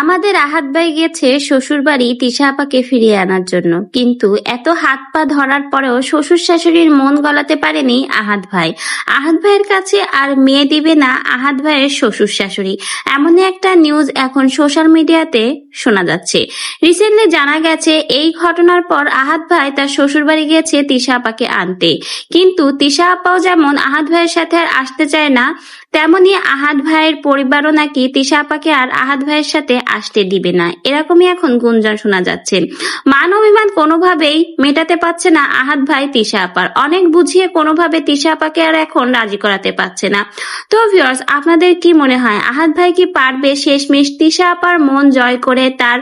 আমাদের আহাত ভাই গেছে শ্বশুরবাড়ি তিশা আপাকে ফিরিয়ে আনার জন্য। কিন্তু এত হাত পা ধরার পরেও শ্বশুর শাশুড়ির মন গলাতে পারেনি আহাত ভাই। আহাত ভাইয়ের কাছে আর মেয়ে দিবে না আহাত ভাইয়ের শ্বশুর শাশুড়ি এমনই একটা নিউজ এখন সোশ্যাল মিডিয়াতে শোনা যাচ্ছে। রিসেন্টলি জানা গেছে, এই ঘটনার পর আহাত ভাই তার শ্বশুরবাড়ি গিয়েছে তিশা আপাকে আনতে। কিন্তু তিশা আপাও যেমন আহাত ভাইয়ের সাথে আর আসতে চায় না তেমনি আহাত ভাইয়ের পরিবারও নাকি তিশা আপাকে আর আহাত ভাইয়ের সাথে আসতে দিবে না। এরকমই এখন গুঞ্জন শোনা যাচ্ছে। মান অভিমান কোনোভাবেই মেটাতে পারছে না আহাত ভাই তিশা আপার। অনেক বুঝিয়ে কোনোভাবে তিশা আপাকে আর এখন রাজি করাতে পারছে না। তো ভিউয়ার্স আপনাদের কি মনে হয়? আহাত ভাই কি পারবে শেষমেশ তিশা আপার মন জয় করে তার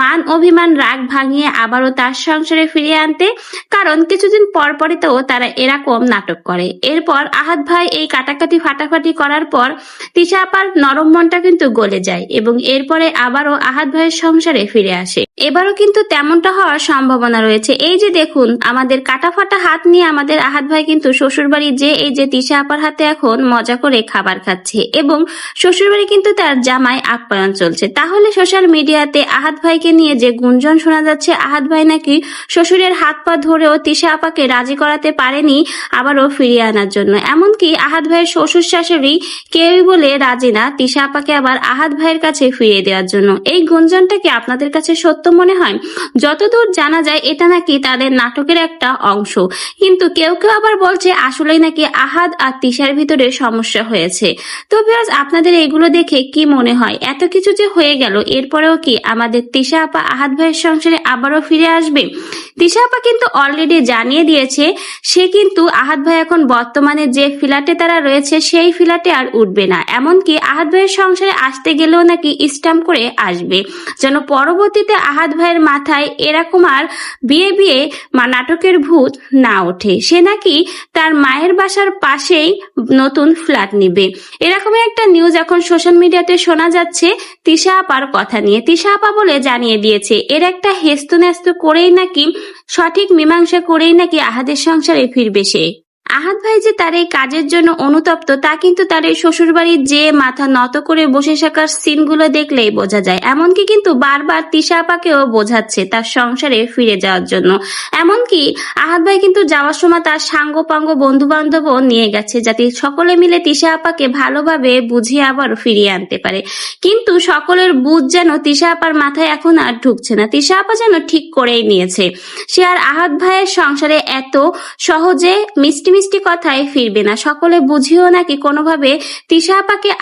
মান অভিমান রাগ ভাঙিয়ে আবারও তার সংসারে ফিরিয়ে আনতে? কারণ কিছুদিন পর পরই তো তারা এরকম নাটক করে। এরপর আহাত ভাই এই কাটাকাটি ফাটাফাটি করার পর তিশা আপার নরম মনটা কিন্তু গলে যায় এবং এরপরে আবারও আহাত ভাইয়ের সংসারে ফিরে আসে। এবারও কিন্তু তেমনটা হওয়ার সম্ভাবনা রয়েছে। এই যে দেখুন, আমাদের কাটা ফাটা হাত নিয়ে আমাদের আহাত ভাই কিন্তু শ্বশুরবাড়ি যে, এই যে তিশা আপার হাতে এখন মজা করে খাবার খাচ্ছে এবং শ্বশুরবাড়ি কিন্তু তার জামাই আপ্যায়ন চলছে। তাহলে সোশ্যাল মিডিয়াতে আহাত ভাইকে নিয়ে যে গুঞ্জন শোনা যাচ্ছে, আহাত ভাই নাকি শ্বশুরের হাত পা ধরেও তিশা আপাকে রাজি করাতে পারেনি আবারও ফিরিয়ে আনার জন্য। এমনকি আহাত ভাইয়ের শ্বশুর শাশুড়ি কেউই বলে রাজি না। তিশা আপাকে আবার আহাত ভাইয়ের কাছে ফিরিয়ে দেওয়ার জন্য। এই গুঞ্জনটা কি আপনাদের কাছে সত্য মনে হয়? যতদূর জানা যায়, এটা নাকি তাদের নাটকের একটা অংশ। কিন্তু কেউ কেউ আবার বলছে, আসলেই নাকি আহাদ আর তিশার ভিতরে সমস্যা হয়েছে। তো বিয়াজ আপনাদের এগুলো দেখে কি মনে হয়? এত কিছু যে হয়ে গেল, এরপরেও কি আমাদের তিশা আপা আহাদ ভাইয়ের সংসারে আবারও ফিরে আসবে? তিশা কিন্তু অলরেডি জানিয়ে দিয়েছে, সে কিন্তু আহাদ ভাই এখন বর্তমানে যে ফ্ল্যাটে তারা রয়েছে, সেই ফ্ল্যাটে আর উঠবে না। এমনকি আহাদ ভাইয়ের সংসারে আসতে গেলেও নাকি স্ট্যাম্প করে আসবে। যেন পরবর্তীতে আহাদ ভাইয়ের মাথায় এরকম আর বিয়ে বিয়ে মা নাটকের ভূত না ওঠে। সে নাকি তার মায়ের বাসার পাশেই নতুন ফ্ল্যাট নিবে। এরকমই একটা নিউজ এখন সোশ্যাল মিডিয়াতে শোনা যাচ্ছে তিশা আপার কথা নিয়ে। তিশা আপা বলে জানিয়ে দিয়েছে, এর একটা হেস্ত ন্যস্ত করেই নাকি সঠিক মীমাংসা করেই নাকি আহাদের সংসারে ফিরবে সে? আহাদ ভাই যে তার এই কাজের জন্য অনুতপ্ত, তা কিন্তু তার এই শ্বশুরবাড়ির যে মাথা নত করে বসে থাকার সিনগুলো দেখলেই বোঝা যায়। এমনকি কিন্তু বারবার তিশা আপাকেও বোঝাচ্ছে তার সংসারে ফিরে যাওয়ার জন্য। এমনকি আহাদ ভাই কিন্তু যাওয়ার সময় তার সাঙ্গ পাঙ্গ বন্ধু বান্ধবও নিয়ে গেছে, যাতে সকলে মিলে তিশা আপাকে ভালোভাবে বুঝিয়ে আবার ফিরিয়ে আনতে পারে। কিন্তু সকলের বুঝ যেন তিশা আপার মাথায় এখন আর ঢুকছে না। তিশা আপা যেন ঠিক করেই নিয়েছে। সে আর আহাদ ভাইয়ের সংসারে এত সহজে মিষ্টি মিষ্টি কথায় ফিরবে না। সকলে বুঝিয়েও নাকি কোনোভাবে তিশা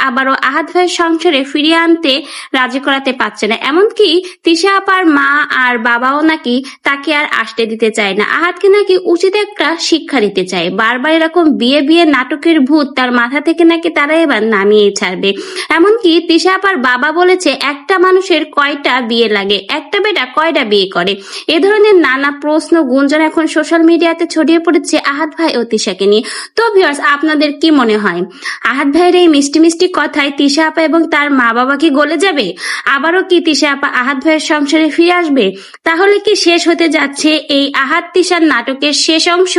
আবারও আহাদ ভাইয়ের সংসারে ফিরিয়ে আনতে রাজি করাতে পারছে না। এমনকি তিশা মা আর বাবাও নাকি তাকে আর আসতে দিতে চায় না। আহাদকে নাকি উচিত একটা শিক্ষা দিতে চায়। বারবার এরকম বিয়ে বিয়ে নাটকের ভূত তার মাথা থেকে নাকি তারা এবার নামিয়ে ছাড়বে। এমনকি তিশা বাবা বলেছে, একটা মানুষের কয়টা বিয়ে লাগে? একটা বেটা কয়টা বিয়ে করে। এ ধরনের নানা প্রশ্ন গুঞ্জন এখন সোশ্যাল মিডিয়াতে ছড়িয়ে পড়েছে আহাত ভাই ও তিশাকে নিয়ে। তো ভিউয়ার্স আপনাদের কি মনে হয়? আহাত ভাইয়ের এই মিষ্টি মিষ্টি কথায় তিশা আপা এবং তার মা বাবা কি গলে যাবে? আবারও কি তিশা আপা আহাত ভাইয়ের সংসারে ফিরে আসবে? তাহলে কি শেষ হতে যাচ্ছে এই আহাত তিশার নাটকের শেষ অংশ?